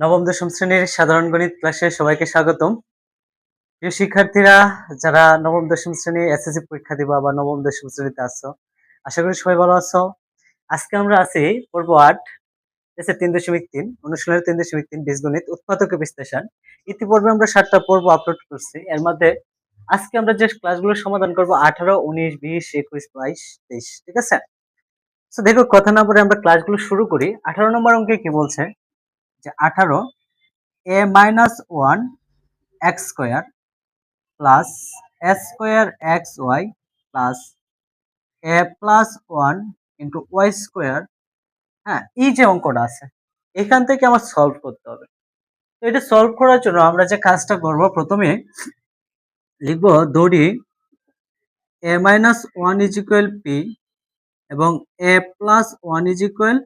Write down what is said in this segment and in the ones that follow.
নবম, দশম শ্রেণির সাধারণ গণিত ক্লাসে সবাইকে স্বাগতম। প্রিয় শিক্ষার্থীরা, যারা নবম, দশম শ্রেণি এসএসসি পরীক্ষা দিবা বা নবম, দশম শ্রেণীতে আছো, আশা করি সবাই ভালো আছো। আজকে আমরা আছি পর্ব আট এসে তিন দশমিক তিন, অনুশীলনের তিন দশমিক তিন, বীজগণিত উৎপাদক বিশ্লেষণ। ইতিপূর্বে আমরা সাতটা পর্ব আপলোড করছি। এর মধ্যে আজকে আমরা যে ক্লাসগুলো সমাধান করব, আঠারো, উনিশ, বিশ, একুশ, বাইশ, তেইশ, ঠিক আছে? দেখো, কথা না বলে আমরা ক্লাসগুলো শুরু করি। আঠারো নম্বর অঙ্কে কি বলছে? যে আঠারো, a minus one x square plus a square x y plus a plus one into y square হ্যাঁ এই যে অঙ্কটা আছে, এখান থেকে আমার সলভ করতে হবে। তো এটা সলভ করার জন্য আমরা যে কাজটা করব, প্রথমে লিখব দড়ি a minus one is equal p এবং a plus one is equal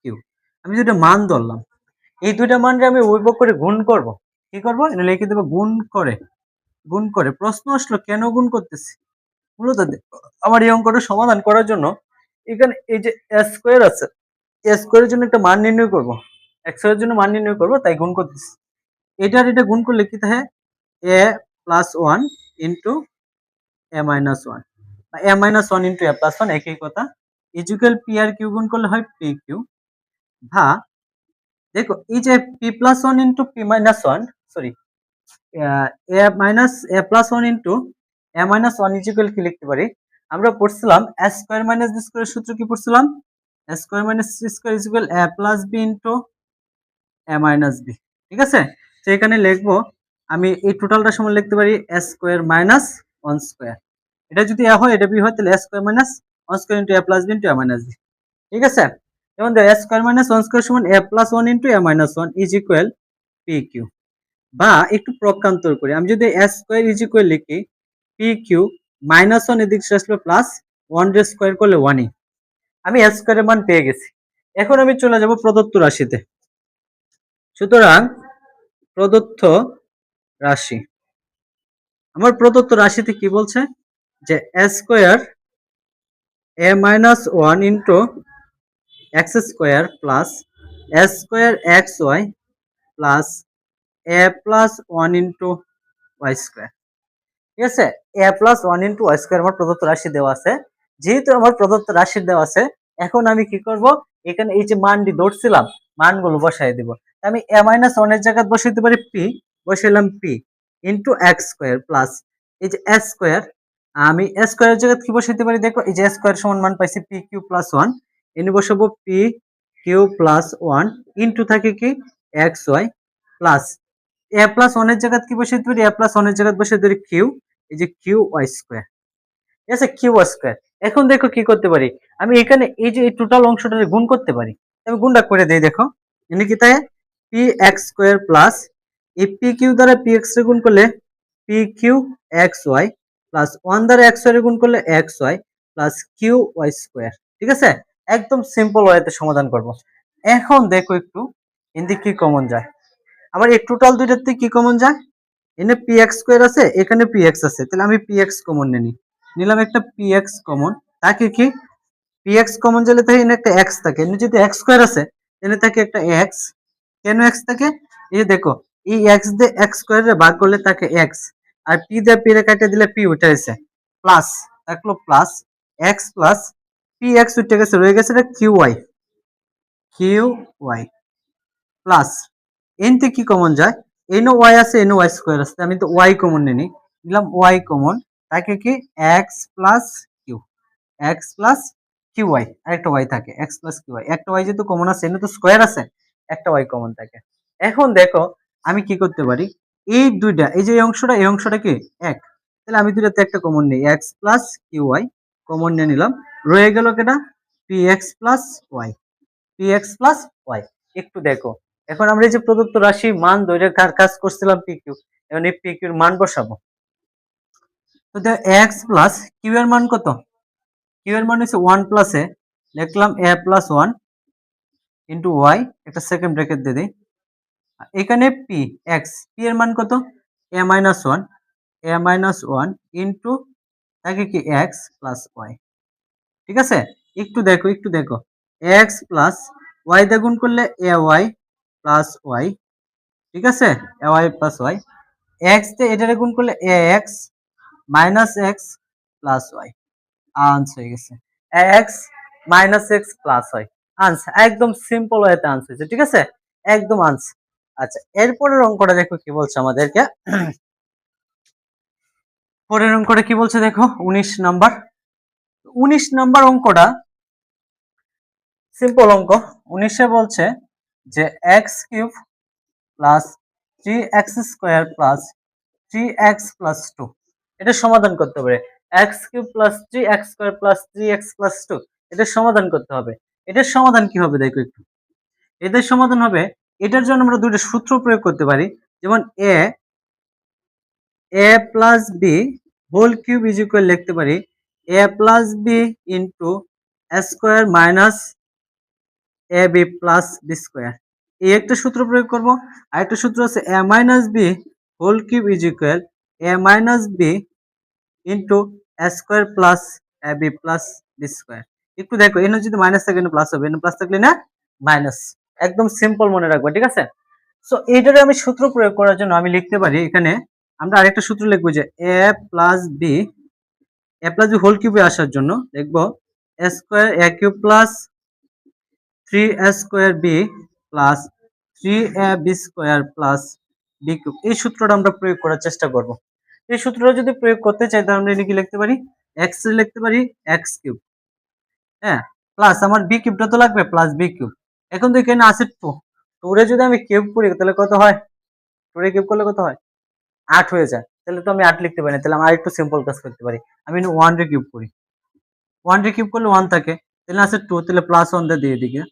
q আমি দুটো মান ধরলাম এই দুইটা মানকে আমি উইভোগ করে গুণ করব। কি করব? এটা লিখে দেবো গুণ করে। গুণ করে। প্রশ্ন আসলো, কেন গুণ করতেছি? মূলত আমার এই অঙ্কটা সমাধান করার জন্য এখানে এই যে স্কোয়ার আছে স্কোয়ারের জন্য একটা মান নির্ণয় করব। এক্সের জন্য মান নির্ণয় করব, তাই গুণ করতেছি। এটার এটা গুণ করলে কি থাকে a plus one into a minus one. A minus one into a plus one, একই কথা। ইজুকাল পি আর কিউ গুণ করলে হয় পি কিউ। ভা দেখো, এই যে p plus one into p minus one sorry a minus a plus one into a minus one is equal কি লিখতে পারি? আমরা পড়ছিলাম a square minus b square সূত্র কি পড়ছিলাম? A square minus square is equal a plus b into a minus b ঠিক আছে? তো এখানে লিখব, আমি এই টোটালটা সমান লিখতে পারি a square minus one square এটা যদি এ হয়, এটা বি হয়, তাহলে a square minus one square into a plus b into a minus b ঠিক আছে? যেমন a square minus one square সমান a plus one into a minus one is equal p q বা একটু প্রকান্তর করি, আমি যদি এস স্কোয়ার ইজ ইকুয়াল লিখি পি কিউ মাইনাস ওয়ান এদিক আসলো প্লাস ওয়ান রে স্কোয়ার করলে ওয়ানই আমি এস স্কোয়ারের মান পেয়ে গেছি। এখন আমি চলে যাব প্রদত্ত রাশিতে। সুতরাং প্রদত্ত রাশি। আমার প্রদত্ত রাশিতে কি বলছে? যে s square a minus one into x square plus a square x y plus a plus one into y square. ঠিক আছে? A plus one into y square আমার প্রদত্ত রাশি দেওয়া আছে। যেহেতু আমার প্রদত্ত রাশি দেওয়া আছে, এখন আমি কি করব? এখানে এই যে মানটি ধরছিলাম, মানগুলো বসাই দিব। আমি এ মাইনাস ওয়ানের জায়গায় বসাইতে পারি p, বসাইলাম p into x square plus এই যে এস স্কোয়ার। আমি এ স্কোয়ারের জায়গায় কি বসাইতে পারি? দেখো, এই যে স্কোয়ার সমান মান পাইছি পি কিউ প্লাস ওয়ান। এনে বসাবো p q plus one into থাকে কি? X y plus a plus ওয়ানের জায়গায় কি বসাইতে পারি এ প্লাস ওয়ানের জায়গায় বসাইতে পারি কিউ এই যে কিউ ওয়াই স্কোয়ার ঠিক আছে? কিউ ওয়াই স্কোয়ার এখন দেখো কি করতে পারি? আমি এখানে এই যে এই টোটাল অংশটা গুণ করতে পারি, আমি গুণটা করে দিই, দেখো। এনে কি তাই? পি এক্স স্কোয়ার প্লাস এই পি কিউ দ্বারা পি এক্স গুণ করলে p q x y plus one দ্বারা এক্স ওয়াই গুণ করলে x y plus q y square ঠিক আছে? একদম সিম্পল ওয়েতে সমাধান করব। এখন দেখো একটু এদিকে কি কমন যায়? আবার এই টোটাল দুইটার থেকে কি কমন যায়? এনে পি এক্স স্কোয়ার আছে, এখানে পি এক্স আছে, তাহলে আমি পি এক্স কমন নিই। নিলাম একটা পি এক্স কমন তাকে কি? পি এক্স কমন গেলে তাই এনে একটা এক্স থাকে। এখানে যদি এক্স স্কোয়ার আছে এনে থাকে একটা এক্স কেন এক্স থাকে? এই দেখো, এই এক্স দিয়ে এক্স স্কোয়ারে ভাগ করলে তাকে এক্স আর পি দিয়ে পি রে কাটে দিলে পি উঠে গেছে প্লাস থাকল plus x plus p x উঠে গেছে রয়ে গেছে এটা q y q y plus n থেকে কি কমন যায়? এন ওয়াই আছে এন ওয়াই স্কোয়ার আছে, আমি তো ওয়াই কমন নিই নিলাম ওয়াই কমন তাকে কি x plus q x plus q y আরেকটা ওয়াই থাকে এক্স প্লাস কিউ ওয়াই একটা ওয়াই যেহেতু কমন আছে এনে তো স্কোয়ার আছে, একটা ওয়াই কমন থাকে। এখন দেখো, আমি কি করতে পারি? এই দুইটা, এই যে এই অংশটা এই অংশটা কি? এক। তাহলে আমি দুইটাতে একটা কমন নিই x plus q y common নিয়ে নিলাম। রয়ে গেল কেটা p x plus y p x plus y একটু দেখো। এখন আমরা এই যে প্রদত্ত রাশি, মান ধরে কাজ করছিলাম পি কিউ এখন এই পি কিউর মান বসাবো। তো দেখো এক্স প্লাস কিউ এর মান কত? কিউ এর মান হচ্ছে ওয়ান প্লাসে লিখলাম a plus one into y একটা সেকেন্ড ব্র্যাকেট দিয়ে দিই। এখানে পি এক্স পি এর মান কত? A minus one a minus one into থাকে কি এক্স প্লাস ওয়াই ঠিক আছে? একটু দেখো একটু দেখো। এক্স প্লাস ওয়াই দিয়ে গুণ করলে এ ওয়াই প্লাস ওয়াই ঠিক আছে? A y plus y x তে এটারে গুণ করলে a x minus x plus y আনস হয়ে গেছে। X minus x plus y আনস একদম সিম্পল ওয়েতে আনস হয়েছে, ঠিক আছে? একদম আনস আচ্ছা এরপরের অঙ্কটা দেখো কি বলছে আমাদেরকে। পরের অঙ্কটা কি বলছে দেখো? উনিশ নাম্বার উনিশ নাম্বার অঙ্কটা সিম্পল অঙ্ক, উনিশে বলছে যে x cube plus three x square plus three x plus two এটা সমাধান করতে হবে। X cube plus three x square plus three x plus two এটা সমাধান করতে হবে। এটার সমাধান কি হবে দেখো একটু। এদের সমাধান হবে, এটার জন্য আমরা দুটো সূত্র প্রয়োগ করতে পারি। যেমন a a plus b whole cube is equal লিখতে পারি। A plus b into square minus a b plus b square এই একটা সূত্র প্রয়োগ করব। আর একটা সূত্র আছে a minus b whole cube is equal a minus b into square plus a b plus b square একটু দেখো, এখানে যদি মাইনাস থাকে প্লাস হবে। এখানে প্লাস থাকলে না মাইনাস একদম সিম্পল মনে রাখব, ঠিক আছে? সো এইটারে আমি সূত্র প্রয়োগ করার জন্য আমি লিখতে পারি, এখানে আমরা আরেকটা সূত্র লিখব যে a plus b a whole কিউবে আসার জন্য লিখব square a cube plus three a square b plus three a b square plus b cube এই সূত্রটা আমরা প্রয়োগ করার চেষ্টা করব। এই সূত্রটা যদি প্রয়োগ করতে চাই, তাহলে আমরা কি লিখতে পারি এক্স লিখতে পারি এক্স কিউব হ্যাঁ প্লাস আমার বি কিউবটা তো লাগবে প্লাস বি কিউব এখন তো এখানে আছে টু টুরে যদি আমি কিউব করি, তাহলে কত হয়? টুরে কিউব করলে কত হয়? আট হয়ে যায়। তাহলে তো আমি আট লিখতে পারি না, তাহলে আমার একটু সিম্পল কাজ করতে পারি। আমি ওয়ান রে কিউব করি। ওয়ান রে কিউব করলে ওয়ান থাকে, তাহলে আছে টু তাহলে প্লাস ওয়ান দিয়ে দিকে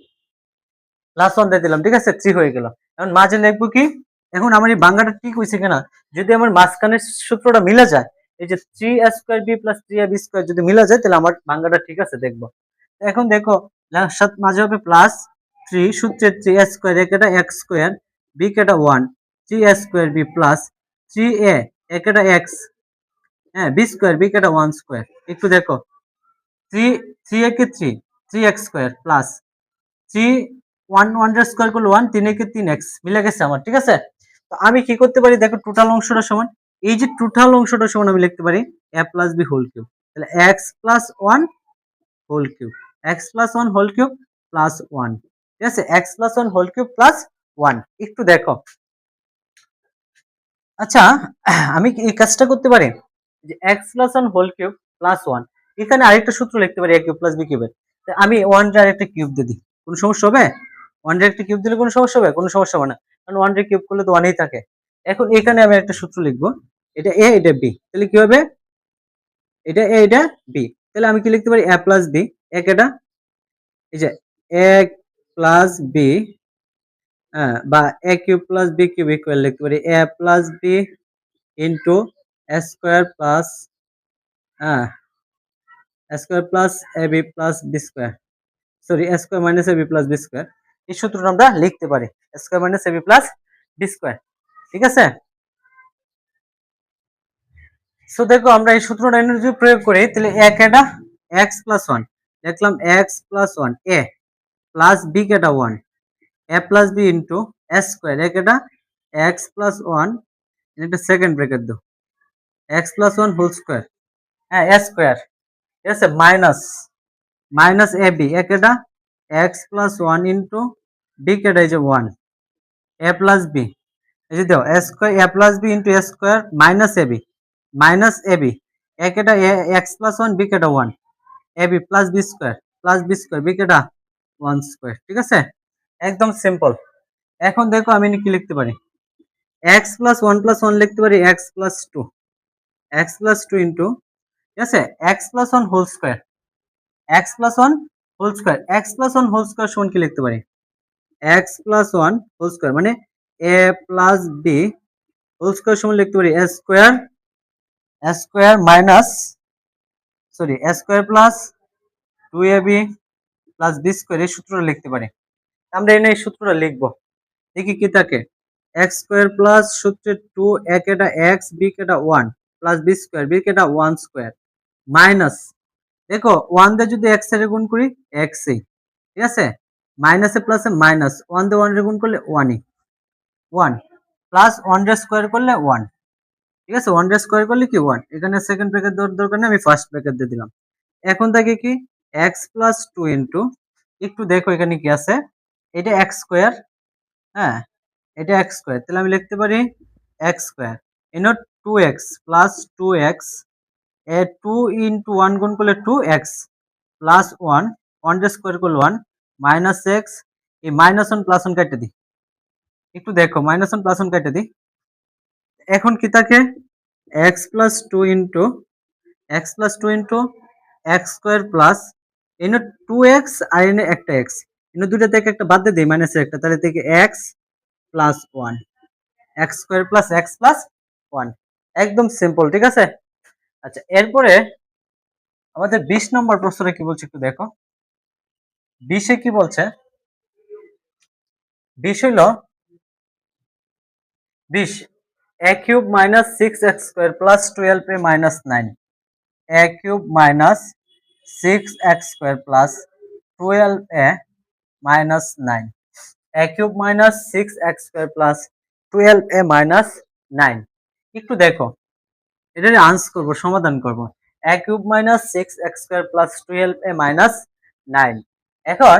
প্লাস ওয়ান দিয়ে দিলাম, ঠিক আছে? থ্রি হয়ে গেল। এখন মাঝে লিখব কি? এখন আমার এই বাঙ্গাটা ঠিক হয়েছে কিনা? যদি আমার মাঝখানের সূত্রটা মিলে যায়, এই যে three a square b plus three a b square যদি মিলে যায়, তাহলে আমার বাঙ্গাটা ঠিক আছে, দেখব। এখন দেখো মাঝে হবে প্লাস থ্রি সূত্রের থ্রি এ স্কোয়ার একটা এক্স স্কোয়ার বি কেটা one three a square b plus three a একটা এক্স হ্যাঁ বি স্কোয়ার বি কেটা ওয়ান স্কোয়ার একটু দেখো। থ্রি থ্রি একে three three x square plus three one one square করলে ওয়ান তিন একে তিন এক্স মিলে গেছে আমার, ঠিক আছে? তো আমি কি করতে পারি? দেখো টোটাল অংশটা সমান। এই যে টোটাল অংশটা সমান আমি লিখতে পারি a plus b whole cube তাহলে x plus one whole cube x plus one whole cube plus one ঠিক আছে? X plus one whole cube plus one একটু দেখো। আচ্ছা আমি এই কাজটা করতে পারি? যে x plus one whole cube plus one এখানে আরেকটা সূত্র লিখতে পারি এ কিউব প্লাস বি কিউবের আমি ওয়ান আরেকটা কিউব দিয়ে দিই। কোনো সমস্যা হবে? ওয়ান একটা কিউব দিলে কোনো সমস্যা হবে? কোনো সমস্যা হবে না। কারণ ওয়ান কিউব করলে তো ওয়ানেই থাকে। এখন এখানে আমি একটা সূত্র লিখব। এটা এ এটা বি তাহলে কি হবে? এটা এ এটা বি তাহলে আমি কি লিখতে পারি? এ প্লাস বি এক এটা? এই যে এ প্লাস বি হ্যাঁ বা a cube plus b cube equal লিখতে পারি। A plus b into square plus হ্যাঁ square plus a b plus b square sorry square minus a b plus b square এই সূত্রটা আমরা লিখতে পারি। Square minus a b plus b square ঠিক আছে? সো দেখো আমরা এই সূত্রটা যদি প্রয়োগ করি, তাহলে এক এটা এক্স প্লাস ওয়ান দেখলাম x plus one a plus b কেটা one a plus b into s square এক এটা এক্স প্লাস ওয়ান এটা সেকেন্ড ব্রেকেট দো x plus one whole square হ্যাঁ এ স্কোয়ার ঠিক আছে মাইনাস মাইনাস এ বি এক এটা x plus one into b কেটা এই যে ওয়ান এ প্লাস বি এই যে দেখো a square a plus b into a square minus a b minus a b a x plus one b কেটা one a b plus b square plus b square b কেটা one square ঠিক আছে? একদম simple এখন দেখো আমি কি লিখতে পারি? X plus one plus one লিখতে পারি x plus two x plus two into ঠিক আছে? X plus one whole square x plus one whole square x plus one whole square সমান কি লিখতে পারি? X plus one whole square মানে a plus b whole square সমান লিখতে পারি। A square a square minus sorry a square plus two a b plus b square এই সূত্রটা লিখতে পারি। আমরা এনে সূত্রটা লিখব। দেখি কি থাকে? এক্স স্কোয়ার প্লাস সূত্রে টু এ কেটা এক্স বি কেটা one plus b square b কেটা ওয়ান স্কোয়ার মাইনাস দেখো ওয়ান দিয়ে যদি এক্সের গুণ করি এক্স ঠিক আছে? মাইনাসে প্লাসে মাইনাস ওয়ান দিয়ে ওয়ান গুণ করলে ওয়ানই ওয়ান প্লাস ওয়ান ডে স্কোয়ার করলে ওয়ান ঠিক আছে? ওয়ান ডে স্কোয়ার করলে কি ওয়ান এখানে সেকেন্ড ব্র্যাকেট দেওয়ার দরকার নেই, আমি ফার্স্ট ব্র্যাকেট দিয়ে দিলাম। এখন থাকে কি? এক্স প্লাস টু ইন্টু একটু দেখো এখানে কি আছে। এটা এক্স স্কোয়ার হ্যাঁ এটা এক্স স্কোয়ার তাহলে আমি লিখতে পারি এক্স স্কোয়ার এনো two x plus two x a two into one গুণ করলে two x plus one one day square করলে ওয়ান মাইনাস এক্স এই মাইনাস ওয়ান প্লাস ওয়ান কেটে দিই। একটু দেখো মাইনাস ওয়ান প্লাস ওয়ান কেটে দিই। এখন কি থাকে? X plus two into x plus two into x square plus এনে টু এক্স আর এনে একটা এক্স এনে দুটো থেকে একটা বাদ দিয়ে দিই মাইনাস একটা। তাহলে থেকে x plus one x square plus x plus one একদম সিম্পল ঠিক আছে? আচ্ছা এরপরে আমাদের বিশ নম্বর প্রশ্নটা কি বলছে একটু দেখো। বিশে কি বলছে? বিশ হইল বিশ। A cube minus six x square plus twelve a minus nine a cube minus six x square plus twelve a minus nine a cube minus six x square plus twelve a minus nine একটু দেখো। এটার আনস করব, সমাধান করব। A cube minus six x square plus twelve a minus nine এখন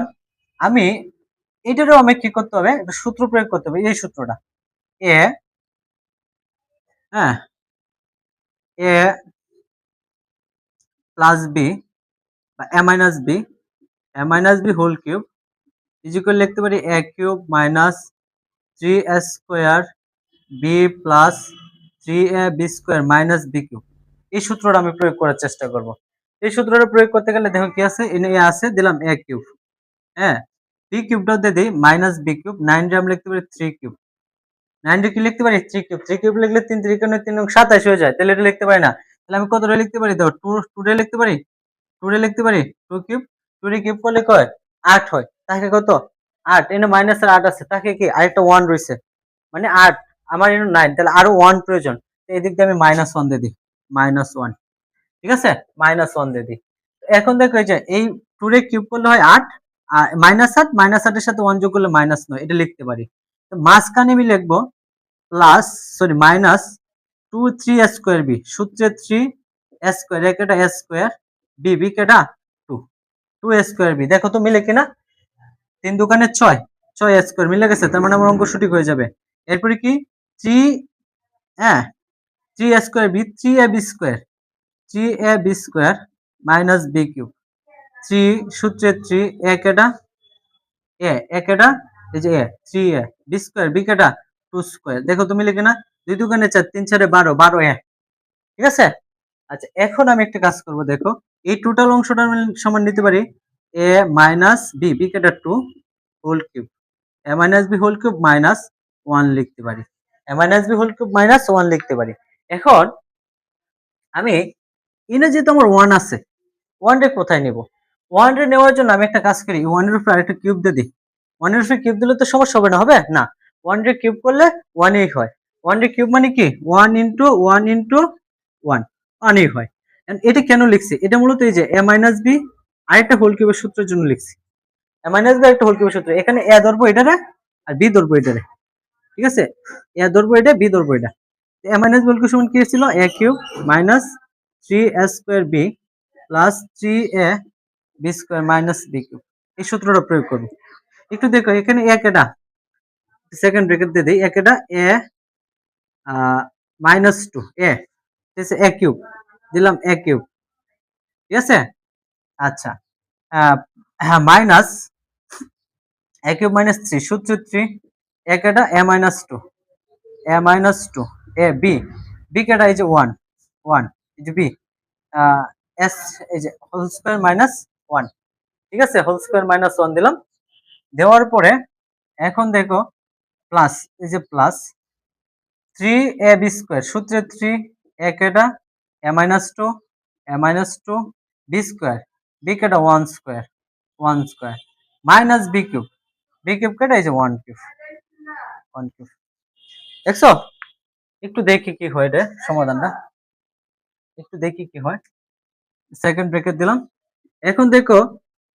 আমি এটারও আমি কি করতে হবে? একটা সূত্র প্রয়োগ করতে হবে, এই সূত্রটা। এ হ্যাঁ। এ প্লাস বি বা a minus b a minus b whole cube is equal লিখতে পারি a cube minus three a square b plus three a b square minus b cube এই সূত্রটা আমি প্রয়োগ করার চেষ্টা করব। এই সূত্রটা প্রয়োগ করতে গেলে দেখো কি আছে? এ আছে, দিলাম এ কিউব হ্যাঁ? বি কিউবটাও দিয়ে দিই মাইনাস বি কিউব নাইন আমি লিখতে পারি থ্রি কিউব নাইন কি লিখতে পারি? থ্রি কিউব থ্রি কিউব লিখলে তিন ত্রিকোণে তিন সাতাশ হয়ে যায়। তাহলে এটা লিখতে পারি না। তাহলে আমি কতটা লিখতে পারি? দেখো টু টুডে লিখতে পারি? টুডে লিখতে পারি? টু কিউব টুডে কিউব করলে কয়? আট হয়। তাকে কত? আট, এনে মাইনাসের আট আছে, তাকে কি? আরেকটা ওয়ান রয়েছে। মানে আট, আমার এনে নাইন তাহলে আরও ওয়ান প্রয়োজন। এই দিক দিয়ে আমি মাইনাস ওয়ান দিয়ে দিই। মাইনাস ওয়ান ঠিক আছে? মাইনাস ওয়ান দিয়ে দিই। এখন দেখো এই যে, এই টুডে কিউব করলে হয় আট, আর মাইনাস আট মাইনাস আটের সাথে ওয়ান যোগ করলে মাইনাস নয়, এটা লিখতে পারি। তো মাঝখানে আমি লিখব plus sorry minus two three square b সূত্রে থ্রি স্কোয়ার একটা স্কোয়ার বি বি কেটা টু টু স্কোয়ার বি দেখো তো মিলে কিনা? তিন দোকানে ছয় ছয় স্কোয়ার মিলে গেছে, তার মানে আমার অঙ্ক সঠিক হয়ে যাবে। এরপরে কি? থ্রি হ্যাঁ three square b three a b square three a b square minus b cube three সূত্রে থ্রি এ কেটা? এ এ কেটা? এই যে a three a b square b কেটা? টু স্কোয়ার দেখো তুমি লিখে না দুই দোকানে চার, তিন চারে বারো বারো এ ঠিক আছে? আচ্ছা এখন আমি একটা কাজ করব, দেখো। এই টোটাল অংশটা আমি সমান নিতে পারি। এ মাইনাস বি বি কেটা two whole cube a minus b whole cube minus one লিখতে পারি। A minus b whole cube minus one লিখতে পারি। এখন আমি এনে যেহেতু আমার ওয়ান আছে ওয়ান রে কোথায় নেব? ওয়ান রে নেওয়ার জন্য আমি একটা কাজ করি ওয়ানের উপরে আরেকটা কিউব দিয়ে দিই। ওয়ানের উপরে কিউব দিলে তো সমস্যা হবে না হবে? না। ওয়ান রে কিউব করলে ওয়ান এই হয়। ওয়ান রে কিউব মানে কি? One into one into one ওয়ানই হয়। And এটা কেন লিখছি? এটা মূলত এই যে এ মাইনাস বি আরেকটা হোল কিউবের সূত্রের জন্য লিখছি। মাইনাস বি একটা হোল কিউবের সূত্র। এখানে এ ধরবো এটারে আর বি ধরবো এটারে। ঠিক আছে? এ ধরবো এটা বি ধরবো এটা। A minus b whole cube সমান কি ছিল a cube minus three a square b plus three a b square minus b cube এই সূত্রটা প্রয়োগ করব। একটু দেখো, এখানে এক এটা সেকেন্ড ব্রেকেট দিয়ে দিই। এক এটা এ মাইনাস টু এ ঠিক আছে? এ কিউব দিলাম এ কিউব ঠিক আছে? আচ্ছা হ্যাঁ minus a cube minus three সূত্র থ্রি এ কেটা a minus two a minus two a b b কেটা এই যে ওয়ান ওয়ান এই যে বি এস এই যে হোল স্কোয়ার মাইনাস ওয়ান ঠিক আছে হোল স্কোয়ার মাইনাস ওয়ান দিলাম, দেওয়ার পরে এখন দেখো প্লাস এই যে plus three a b square সূত্রে থ্রি এ কেটা a minus two a minus two b square b কেটা one square one square minus b cube b cube কেটা এই যে ওয়ান কিউব ওয়ান কিউব দেখছ? একটু দেখি কি হয় রে সমাধানটা। একটু দেখি কি হয়। সেকেন্ড ব্রেকেট দিলাম। এখন দেখো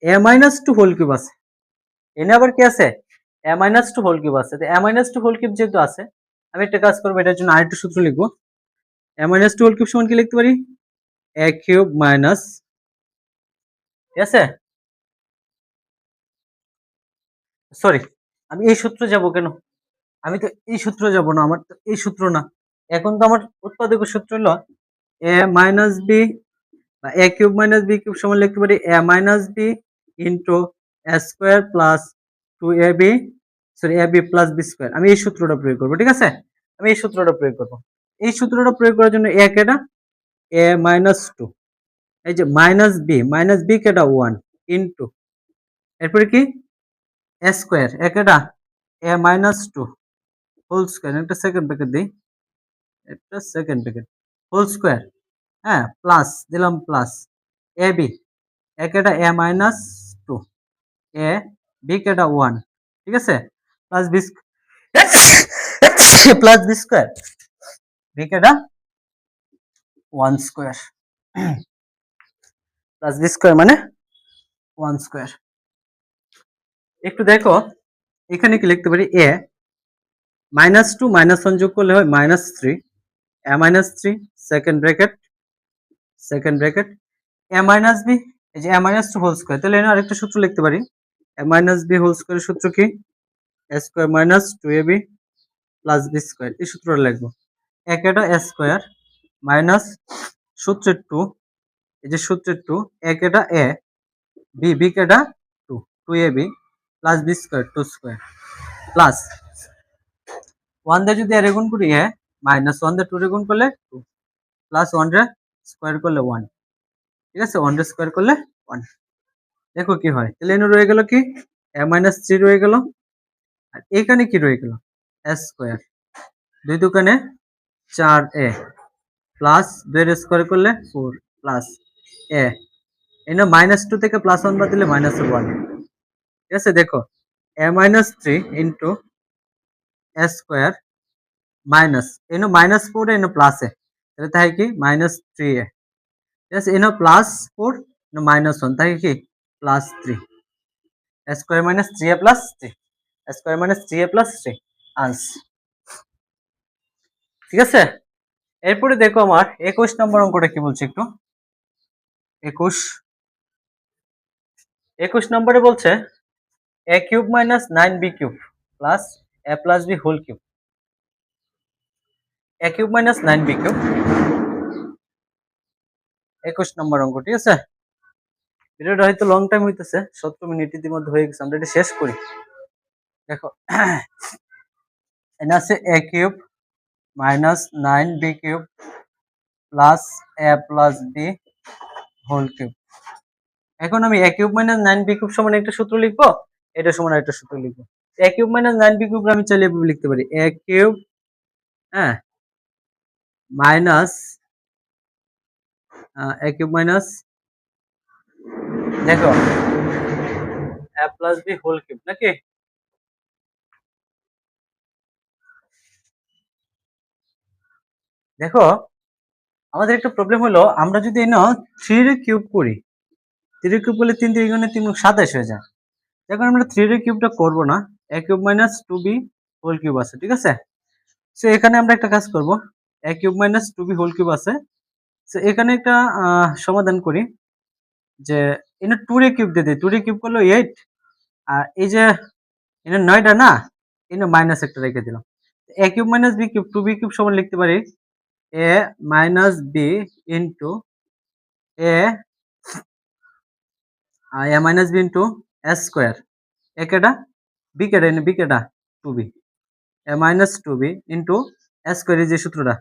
a minus two whole cube আছে। এনে আবার কি আছে? A minus two whole cube আছে। A minus two whole cube যেহেতু আছে, আমি একটা কাজ করব, এটার জন্য আরেকটা সূত্র লিখব। A minus two whole cube সমান কি লিখতে পারি? এ কিউব মাইনাস ঠিক আছে? সরি আমি এই সূত্র যাব কেন? আমি তো এই সূত্র যাব না, আমার তো এই সূত্র না। এখন তো আমার উৎপাদক সূত্র হলো এ মাইনাস বি বা a cube minus b cube সমান লিখতে পারি a minus b into a square plus two a b sorry a b plus b square আমি এই সূত্রটা প্রয়োগ করব, ঠিক আছে? আমি এই সূত্রটা প্রয়োগ করব। এই সূত্রটা প্রয়োগ করার জন্য এ কেটা এ মাইনাস টু এই যে মাইনাস বি মাইনাস বি কেটা ওয়ান ইন্টু এরপরে কি? এ স্কোয়ার এ কেটা? A minus two whole square একটা সেকেন্ড প্যাকেট দিই, একটা সেকেন্ড প্যাকেট হোল স্কোয়ার হ্যাঁ প্লাস দিলাম প্লাস এ বি এ কেটা a minus two a b কেটা ওয়ান ঠিক আছে? Plus b plus b square b কেটা? One square plus b square মানে ওয়ান স্কোয়ার একটু দেখো, এখানে কি লিখতে পারি? A minus two minus one যোগ করলে হয় minus three a minus three second bracket second bracket a minus b এই যে a minus two whole square তাহলে আরেকটা সূত্র লিখতে পারি। এ মাইনাস বি হোল স্কোয়ারের সূত্র কি? A square minus two a b plus b square এই সূত্রটা লিখব। এক এ স্কোয়ার মাইনাস সূত্রের টু এই যে সূত্রের টু এক এটা এ বি বি কেটা two two a b plus b square two square plus one দিয়ে যদি এর গুণ করি এ মাইনাস ওয়ান দিয়ে টু রে গুণ করলে টু প্লাস ওয়ান রে স্কোয়ার করলে ওয়ান ঠিক আছে? ওয়ান রে স্কোয়ার করলে ওয়ান দেখো কি হয়? তাহলে এনে রয়ে গেল কি? এ মাইনাস থ্রি রয়ে গেল, আর এখানে কি রয়ে গেল? এ স্কোয়ার দুই দোকানে চার এ প্লাস দুই স্কোয়ার করলে ফোর প্লাস এ, এনে মাইনাস টু থেকে প্লাস ওয়ান বাদ দিলে মাইনাস ওয়ান ঠিক আছে, দেখো, a minus three into a square minus এনো মাইনাস ফোর এনো প্লাস এ। তাহলে তাই কি? Minus three a. ঠিক আছে, এনো প্লাস ফোর এনো মাইনাস ওয়ান তাই কি? Plus three square minus three a plus three square minus three a plus three আনস। ঠিক আছে? এরপরে দেখো আমার একুশ নম্বর অঙ্কটা কি বলছে একটু? একুশ। একুশ নম্বরে বলছে, a cube minus nine b cube plus a plus b whole cube. A cube minus nine b cube. একুশ নম্বর অঙ্ক ঠিক আছে? ভিডিওটা হয়তো লং টাইম হইতেছে, সত্তর মিনিট ইতিমধ্যে হয়ে গেছে, আমরা এটা শেষ করি। দেখো, এখানে আছে a cube minus nine b cube plus a plus b whole cube এখন আমি a cube minus nine b cube সমান একটা সূত্র লিখব, এটা সমান একটা সূত্র লিখব। A cube minus nine b cube আমি চাইলে লিখতে পারি। এ কিউব হ্যাঁ মাইনাস এ কিউব মাইনাস দেখো a plus b whole cube নাকি? দেখো আমাদের একটা প্রবলেম হলো, আমরা যদি এনে থ্রি কিউব করি থ্রি কিউব করলে তিন তিন গুণে তিন সাতাশ হয়ে যায়। এখন আমরা থ্রি কিউবটা করব না a cube minus two b whole cube আছে, ঠিক আছে? সো এখানে আমরা একটা কাজ করব a cube minus two b whole cube আছে। সো এখানে একটা সমাধান করি, যে এনে টু রে কিউব দিয়ে দিই টু রে কিউব করল এইট আর এই যে এনে নয়টা না এনে মাইনাস একটা রেখে দিলাম। A cube minus b cube two b cube সমান লিখতে পারি a minus b into a a minus b into a square a কেটা বি কেটা বি কেটা two b a minus two b into a square যে সূত্রটা।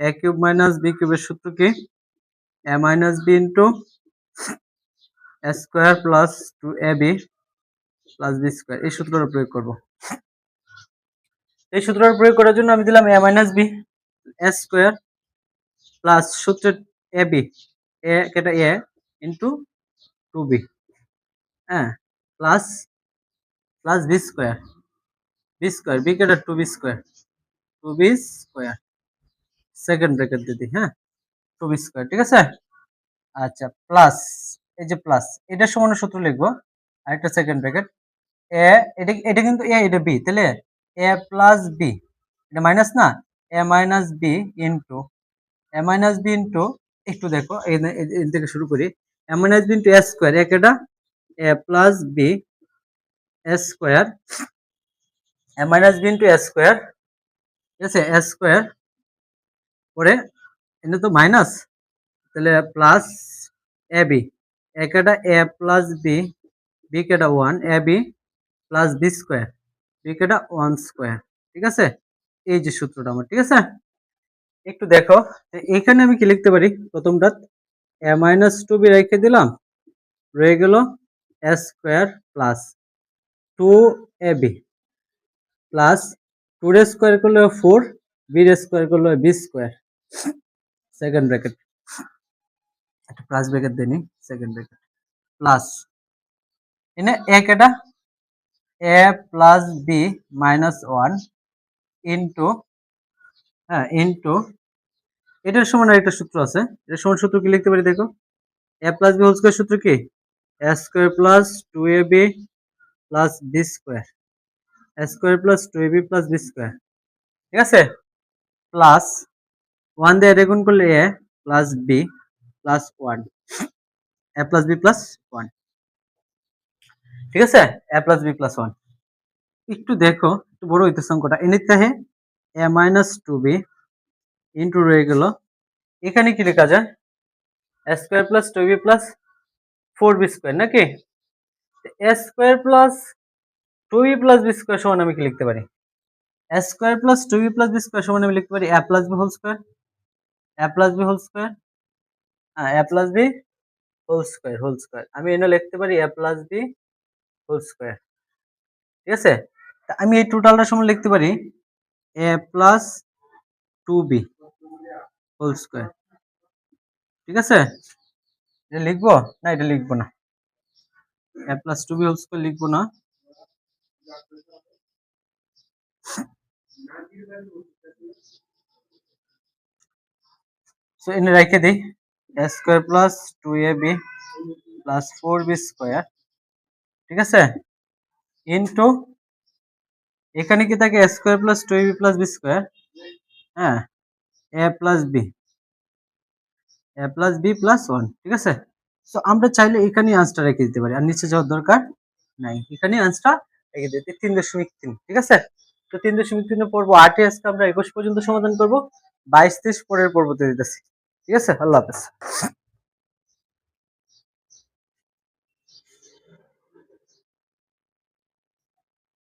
A cube minus b কিউবের সূত্র কি? A minus b into a square plus two a b plus b square এই সূত্রটা প্রয়োগ করব। এই সূত্রটা প্রয়োগ করার জন্য আমি দিলাম a minus b a square plus সূত্রের এ বি এ কেটা এ ইন্টু টু বি হ্যাঁ plus plus b square b square b কেটা two b square two b square second bracket দিদি হ্যাঁ টু বি স্কোয়ার ঠিক আছে? আচ্ছা plus এই যে প্লাস এটা সমান সূত্র লিখব, আরেকটা সেকেন্ড ব্র্যাকেট এ এটা এটা কিন্তু এ এটা বি তাহলে এ প্লাস বি এটা মাইনাস না? A minus b into a minus b into একটু দেখো, এই থেকে শুরু করি। A minus b into a square এক এটা a plus b a square a minus b into a square ঠিক আছে? এ স্কোয়ার পরে এটা তো মাইনাস তাহলে প্লাস এ বি একটা এ প্লাস বি বি কেটা one a b plus b square b কেটা ওয়ান স্কোয়ার ঠিক আছে? এই যে সূত্রটা আমার, ঠিক আছে? একটু দেখো এখানে আমি কি লিখতে পারি? প্রথমটা এ মাইনাস টু বি রেখে দিলাম, রয়ে গেল a square plus two a b plus two রে স্কোয়ার করলে ফোর বি রে স্কোয়ার করলে বি স্কোয়ার সেকেন্ড ব্র্যাকেট একটা প্লাস ব্র্যাকেট দেনি সেকেন্ড ব্র্যাকেট প্লাস এনে এক এটা a plus b minus one into হ্যাঁ ইন্টু এটার সমান একটা সূত্র আছে। এটার সমান সূত্র কি লিখতে পারি দেখো? A plus b whole square সূত্র কি? A square plus two a b plus b square a square plus two a b plus b square ঠিক আছে? প্লাস ওয়ান দিয়ে এটা গুণ করলে a plus b plus one a plus b plus one ঠিক আছে? A plus b plus one একটু দেখো। একটু বড় হইতেছে অঙ্কটা। এনিতে হে, a minus two b into রয়ে গেল। এখানে কি লেখা যায়? Square plus two b plus four b square নাকি? Square plus two b plus b square সমান আমি কি লিখতে পারি? Square plus two b plus b square সমান আমি লিখতে পারি a plus b whole square a plus b whole square হ্যাঁ a plus b whole square whole square আমি এনে লিখতে পারি a plus b whole square ঠিক আছে? আমি এই টোটালটা সময় লিখতে পারি? A plus two b whole square ঠিক আছে? এটা লিখব? না, এটা লিখব না। A plus two b whole square লিখব না। এনে রেখে দিই। A square plus two a b plus four b square ঠিক আছে? ইন্টু এখানে কি থাকে? Square plus two b plus b square হ্যাঁ a plus b a plus b plus one ঠিক আছে? সো আমরা চাইলে এখানে আনসারটা রেখে দিতে পারি। আর নিচে যাওয়ার দরকার নাই। এখানে আনসারটা রেখে দিতে তিন দশমিক তিন, ঠিক আছে? তো তিন দশমিক তিনে পড়ব আটে, আজকে আমরা একুশ পর্যন্ত সমাধান করব। বাইশ তেইশ পরের পর্বতে দিতেছি ঠিক আছে? আল্লাহ হাফেজ।